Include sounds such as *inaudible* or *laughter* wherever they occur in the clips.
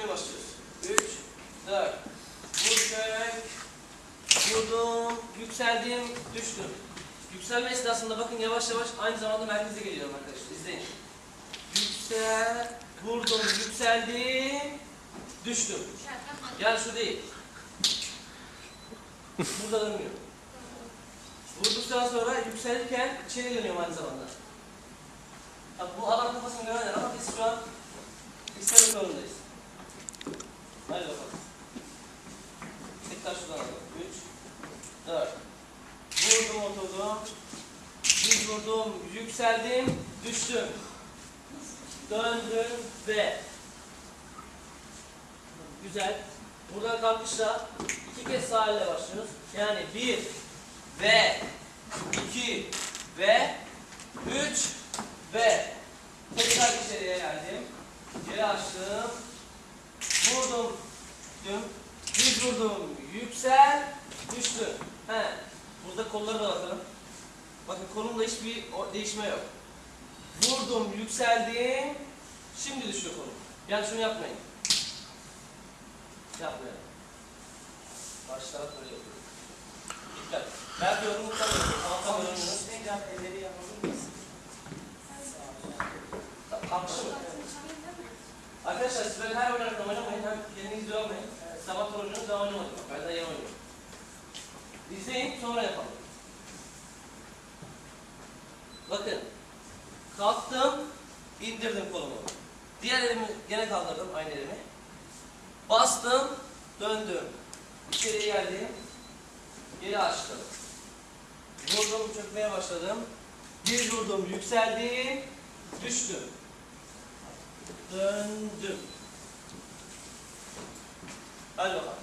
çökmeye başlıyoruz. 3, 4. Vur. Vurdum, yükseldim, düştüm. Yükselme esnasında bakın yavaş yavaş aynı zamanda merkeze geliyorum arkadaşlar. İzleyin. Yüksel, vurdum, yükseldim, düştüm. Yani şu değil. Burada dönmüyor. Vurduktan sonra yükselirken içeri dönüyorum aynı zamanda. Bak bu adam kafasını görenler ama biz şu an istemek zorundayız. Hadi bakalım. Tekrar şuradan alalım. 3, 4. Vurdum oturdum. Düz vurdum, yükseldim, düştüm. Döndüm ve Güzel. Buradan kalkışla iki kez sağ elle başlıyoruz. Yani bir ve iki ve üç ve tekrar içeriye geldim. Geri açtım. Vurdum. Düm. Düz vurdum. Yüksel. Düştüm. He. Burada kollara da bakalım. Bakın kolumda hiçbir değişme yok. Vurdum, yükseldim. Şimdi düşüyor kolum. Yani şunu yapmayın. Yapmayalım. Karşı taraf böyle yapıyor. Dikkat. Ben diyorum utanıyorum. Kalkan yorumluyoruz. Tekrar elleri yapalım mıyız? Kalkışı mı? Arkadaşlar siz böyle her oynarken oynamayın. Hem kendiniz yormayın. Sabah oynuyorsunuz daha oynamadım. Ben de yeni. İzleyin sonra yapalım. Bakın. Kalktım. indirdim kolumu. Diğer elimi gene kaldırdım aynı elimi. Bastım. Döndüm. İçeriye geldim. Geri açtım. Vurdum çökmeye başladım. Bir vurdum yükseldim. Düştüm. Döndüm. Hadi bakalım.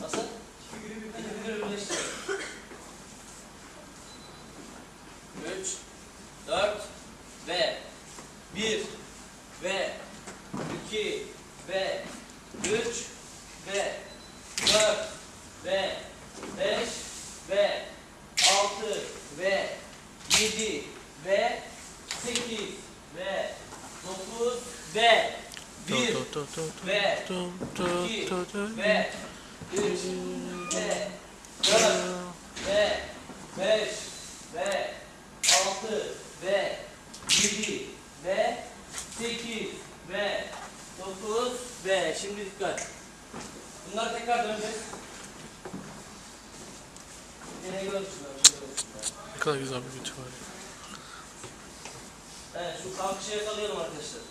Nasıl? Üç, dört ve bir ve iki ve üç ve dört ve beş ve altı ve yedi ve sekiz ve dokuz ve bir ve iki ve üç ve dört ve beş ve altı ve yedi ve sekiz ve dokuz ve şimdi dikkat. Bunları tekrar döneceğiz. Ne kadar güzel bir var. Evet şu kalkışı yakalayalım arkadaşlar.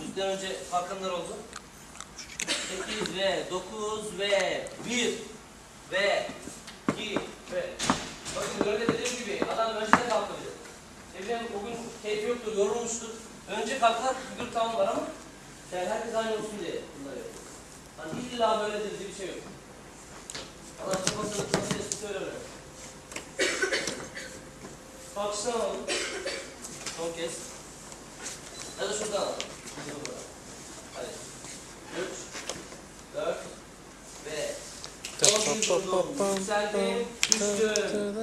Bizden önce farkındalar oldu. 8 ve 9 ve 1 ve 2 ve Bakın böyle dediğim gibi adam önceden kalkabilir. Evlen bugün keyfi yoktur, yorulmuştur. Önce kalkar, figür tamam var ama yani herkes aynı olsun diye bunları yapıyor. Hani illa böyledir diye bir şey yok. Allah kafasını nasıl eski söylemiyor. Kalkıştan alalım. Son kez. Ya da şuradan alalım. Hadi. Üç, dört ve son bir vurdum. Yükseldim, düştüm.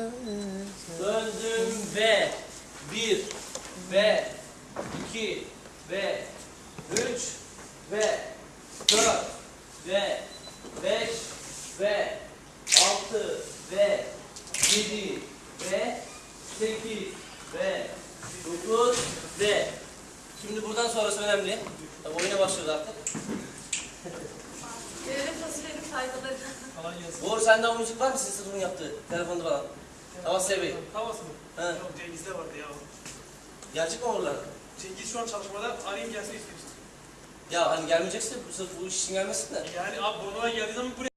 Döndüm ve bir ve iki ve üç ve dört ve beş ve altı ve yedi ve sekiz ve dokuz ve şimdi buradan sonrası önemli. Tabii oyuna başlıyoruz artık. *laughs* Görelim fasulyenin faydaları. Kolay gelsin. Uğur sende o müzik var mı sizin sınıfın yaptığı? Telefonda falan. Tamam Sevi. Havası mı? He. Yok Cengiz'de vardı ya. Gerçek mi Uğurlar? Cengiz şu an çalışmada arayayım gelsin istemiştim. Ya hani gelmeyecekse bu sırf bu iş için gelmesin de. Yani abi Bornova'ya geldiği zaman buraya